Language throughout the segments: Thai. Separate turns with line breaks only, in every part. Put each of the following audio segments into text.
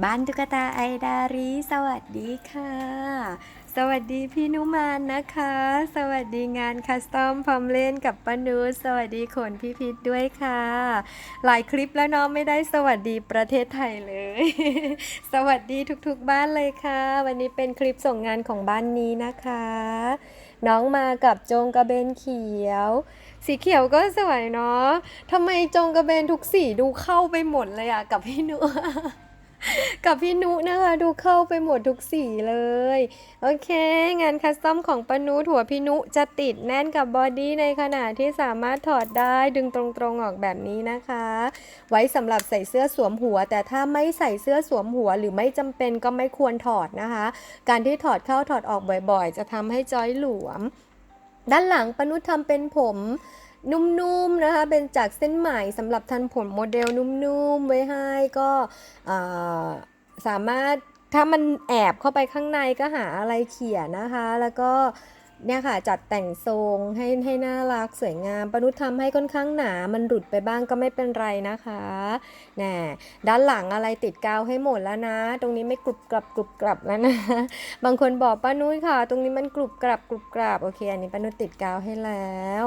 บ้านตุ๊กตาไอดารีสวัสดีค่ะ สวัสดีพี่นุมานนะคะ สวัสดีงานคัสตอมพร้อมเล่นกับป้านุชสวัสดีขนพี่พิษด้วยค่ะ หลายคลิปแล้วเนาะไม่ได้สวัสดีประเทศไทยเลย สวัสดีทุกๆบ้านเลยค่ะ วันนี้เป็นคลิปส่งงานของบ้านนี้นะคะ น้องมากับจงกระเบนเขียวสีเขียวก็สวยเนาะทำไมจงกระเบนทุกสีดูเข้าไปหมดเลยอะกับพี่นุ กับพี่นุนะคะ ดูเข้าไปหมดทุกสีเลย โอเค งานคัสตอมของปานุหัวพี่นุจะติดแน่นกับบอดี้ในขณะที่สามารถถอดได้ดึงตรงๆออกแบบนี้นะคะ ไว้สำหรับใส่เสื้อสวมหัว แต่ถ้าไม่ใส่เสื้อสวมหัว หรือไม่จำเป็นก็ไม่ควรถอดนะคะ การที่ถอดเข้าถอดออกบ่อยๆ จะทำให้จอยหลวม ด้านหลังปนุทำเป็นผม นุ่มๆนะคะ เป็นจากเส้นไหมสำหรับทันผมโมเดลนุ่มๆ ไว้ให้ก็สามารถถ้ามันแอบเข้าไปข้างในก็หาอะไรเขี่ยนะคะ แล้วก็ เนี่ยค่ะจัดแต่งทรงให้ให้น่ารักสวยงามปนุษย์ทำให้ค่อนข้างหนา มันหลุดไปบ้างก็ไม่เป็นไรนะคะแน่ด้านหลังอะไรติดกาวให้หมดแล้วนะ ตรงนี้ไม่กรุบกรับกรุบกรับแล้วนะ บางคนบอกป้านุ้ยค่ะ ตรงนี้มันกรุบกรับกรุบกรับโอเค อันนี้ป้านุ้ยติดกาวให้แล้ว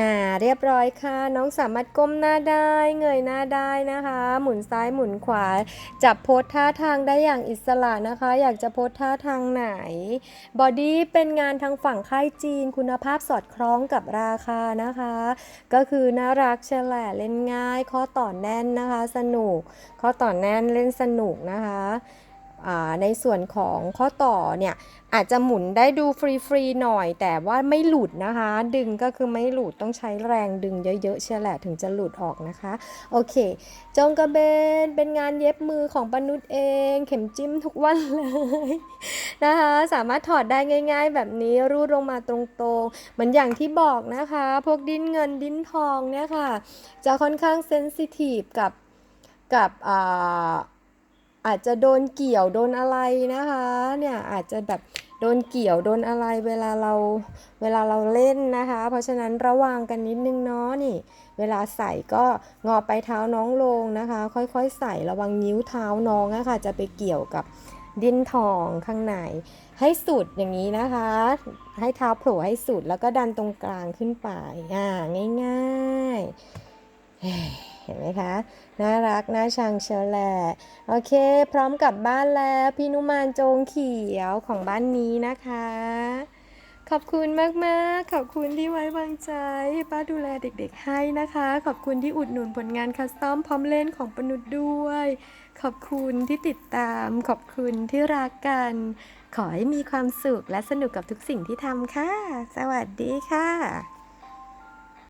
น่าเรียบร้อยค่ะ น้องสามารถก้มหน้าได้ เงยหน้าได้นะคะ หมุนซ้ายหมุนขวา จับโพสท่าทางได้อย่างอิสระนะคะ อยากจะโพสท่าทางไหน บอดี้เป็นงานทางฝั่งค่ายจีน คุณภาพสอดคล้องกับราคานะคะ ก็คือน่ารักเฉละเล่นง่าย ข้อต่อแน่นนะคะ สนุก ข้อต่อแน่นเล่นสนุกนะคะ ในส่วนของข้อต่อเนี่ยอาจจะหมุนได้ดูฟรีๆหน่อย แต่ว่าไม่หลุดนะคะ ดึงก็คือไม่หลุดต้องใช้แรงดึงเยอะๆเชียแหละถึงจะหลุดออกนะคะ โอเค จงกระเบนเป็นงานเย็บมือของปนุษเอง เข็มจิ้มทุกวันเลยนะคะ สามารถถอดได้ง่าย ๆ แบบนี้รูดลงมาตรงๆเหมือนอย่างที่บอกนะคะ พวกดิ้นเงินดิ้นทองเนี่ยค่ะ จะค่อนข้างเซนซิทีฟกับกับอ่า อาจจะโดนเกี่ยวโดนอะไรนะคะเนี่ยอาจจะแบบโดนเกี่ยวโดนอะไรเวลาเราเวลาเราเล่นนะคะ เพราะฉะนั้นระวังกันนิดนึงเนาะนี่ เวลาใส่ก็งอไปเท้าน้องลงนะคะ ค่อยๆ ใส่ระวังนิ้วเท้าน้องนะคะจะไปเกี่ยวกับดินทองข้างในให้สุดอย่างนี้นะคะ ให้เท้าโผล่ให้สุดแล้วก็ดันตรงกลางขึ้นไปอ่าง่ายๆ เห็นไหมคะ น่ารัก น่าชังเชียวแหละ โอเค พร้อมกลับบ้านแล้วพี่นุมานโจงเขียวของบ้านนี้นะคะ ขอบคุณมากๆ ขอบคุณที่ไว้วางใจ ป้าดูแลเด็กๆให้นะคะ ขอบคุณที่อุดหนุนผลงานคัสตอมพร้อมเล่นของปนุษด้วย ขอบคุณที่ติดตาม ขอบคุณที่รักกัน ขอให้มีความสุขและสนุกกับทุกสิ่งที่ทำค่ะ สวัสดีค่ะ